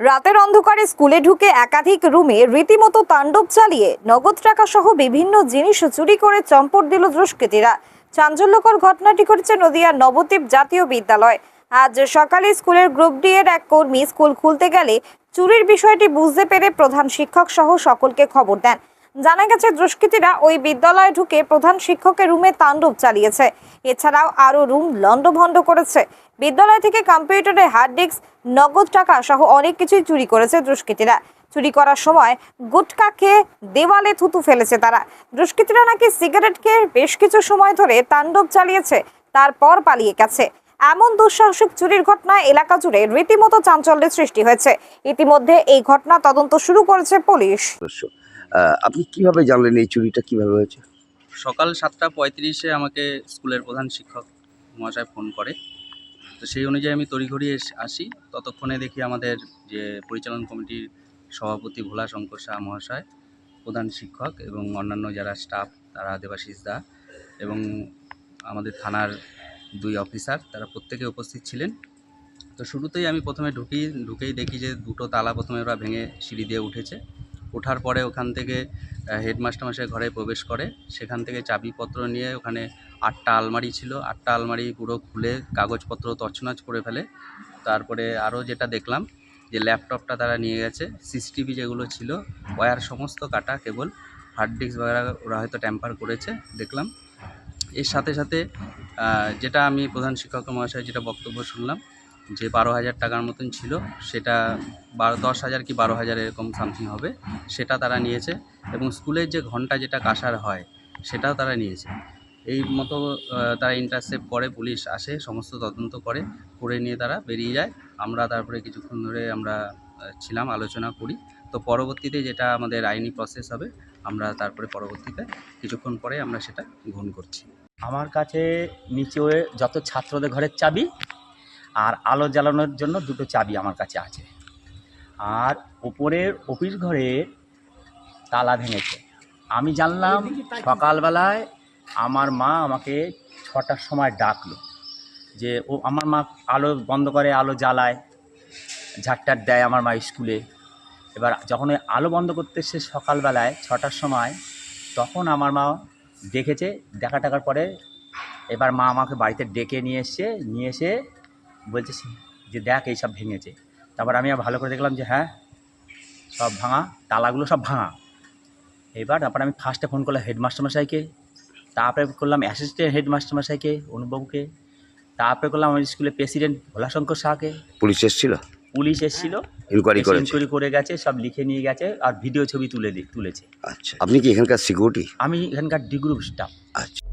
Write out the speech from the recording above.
রাতের অন্ধকারে স্কুলে ঢুকে একাধিক রুমে রীতিমতো তাণ্ডব চালিয়ে নগদ টাকা সহ বিভিন্ন জিনিস চুরি করে চম্পট দিল দুষ্কৃতীরা। চাঞ্চল্যকর ঘটনাটি ঘটেছে নদিয়ার নবদ্বীপ জাতীয় বিদ্যালয়। আজ সকালে স্কুলের গ্রুপ ডি এর এক কর্মী স্কুল খুলতে গেলে চুরির বিষয়টি বুঝতে পেরে প্রধান শিক্ষক সহ সকলকে খবর দেন। জানা গেছে, দুষ্কৃতীরা ওই বিদ্যালয়ে ঢুকে প্রধান শিক্ষকের রুমে তাণ্ডব চালিয়েছে। এছাড়াও আরও রুম লণ্ডভণ্ড করেছে। বিদ্যালয় থেকে কম্পিউটারে হার্ড ডিস্ক নগদ টাকা সহ অনেক কিছুই চুরি করেছে দুষ্কৃতীরা। চুরি করার সময় গুটকা খেয়ে দেওয়ালে থুতু ফেলেছে তারা। দুষ্কৃতীরা নাকি সিগারেট খেয়ে বেশ কিছু সময় ধরে তাণ্ডব চালিয়েছে তারপর পালিয়ে গেছে। এমন দুঃসাহসিক চুরির ঘটনায় এলাকা জুড়ে রীতিমতো চাঞ্চল্যের সৃষ্টি হয়েছে। ইতিমধ্যে এই ঘটনা তদন্ত শুরু করেছে পুলিশ। আপনি কীভাবে জানলেন এই চুরিটা কীভাবে হয়েছে? সকাল সাতটা পঁয়ত্রিশে আমাকে স্কুলের প্রধান শিক্ষক মহাশয় ফোন করে। তো সেই অনুযায়ী আমি তড়িঘড়ি আসি। ততক্ষণে দেখি আমাদের যে পরিচালন কমিটির সভাপতি ভোলা শঙ্কর শাহ মহাশয়, প্রধান শিক্ষক এবং অন্যান্য যারা স্টাফ, তারা দেবাশিস দা এবং আমাদের থানার দুই অফিসার, তারা প্রত্যেকে উপস্থিত ছিলেন। তো শুরুতেই আমি প্রথমে ঢুকি, ঢুকেই দেখি যে দুটো তালা প্রথমে ওরা ভেঙে সিঁড়ি দিয়ে উঠেছে। ওঠার পরে ওখান থেকে হেডমাস্টার মশাই ঘরে প্রবেশ করে। সেখান থেকে চাবিপত্র নিয়ে ওখানে আটটা আলমারি ছিল। আটটা আলমারি পুরো খুলে কাগজপত্র তছনছ করে ফেলে। তারপরে আরও যেটা দেখলাম যে ল্যাপটপটা তারা নিয়ে গেছে। সিসিটিভি যেগুলো ছিল ওয়ার সমস্ত কাটা, কেবল হার্ড ডিস্ক ওরা হয়তো ট্যাম্পার করেছে, দেখলাম। এর সাথে সাথে যেটা আমি প্রধান শিক্ষক মহাশয় যেটা বক্তব্য শুনলাম যে বারো হাজার টাকার মতন ছিল, সেটা বারো, দশ হাজার কি বারো হাজার এরকম সামথিং হবে, সেটা তারা নিয়েছে এবং স্কুলের যে ঘণ্টা যেটা কাঁসার হয়, সেটাও তারা নিয়েছে। এই মতো তারা ইন্টারসেপ্ট করে, পুলিশ আসে, সমস্ত তদন্ত করে করে নিয়ে তারা বেরিয়ে যায়। আমরা তারপরে কিছুক্ষণ ধরে আমরা ছিলাম, আলোচনা করি। তো পরবর্তীতে যেটা আমাদের আইনি প্রসেস হবে, আমরা তারপরে পরবর্তীতে কিছুক্ষণ পরে আমরা সেটা গ্রহণ করছি। আমার কাছে নিচে যত ছাত্রদের ঘরের চাবি আর আলো জ্বালানোর জন্য দুটো চাবি আমার কাছে আছে। আর ওপরের অফিস ঘরের তালা ভেঙেছে। আমি জানলাম সকালবেলায় আমার মা আমাকে ছটার সময় ডাকলো যে ও আমার মা আলো বন্ধ করে আলো জ্বালায় ঝাড়টার দেয় আমার মা স্কুলে। এবার যখন ওই আলো বন্ধ করতে সে সকালবেলায় ছটার সময় তখন আমার মা দেখেছে দেখা টাকার পরে এবার মা আমাকে বাড়িতে ডেকে নিয়ে এসছে নিয়ে এসে বলছে যে দেখ এইসব ভেঙেছে। তারপর আমি ভালো করে দেখলাম যে হ্যাঁ সব ভাঙা তালাগুলো সব ভাঙা। এবার তারপর আমি ফার্স্টে ফোন করলাম হেডমাস্টার মশাইকে তারপরে করলাম অ্যাসিস্ট্যান্ট হেডমাস্টার মশাইকে অনুবাবুকে তারপরে করলাম আমার স্কুলের প্রেসিডেন্ট ভোলাশঙ্কর শাহকে। পুলিশ এসেছিল? পুলিশ এসেছিল ইনকোয়ারি করেছে? ইনকোয়ারি করে গেছে সব লিখে নিয়ে গেছে আর ভিডিও ছবি তুলে তুলেছে। আচ্ছা আপনি কি এখানকার সিকিউরিটি আমি এখানকার ডি গ্রুপ স্টাফ আচ্ছা।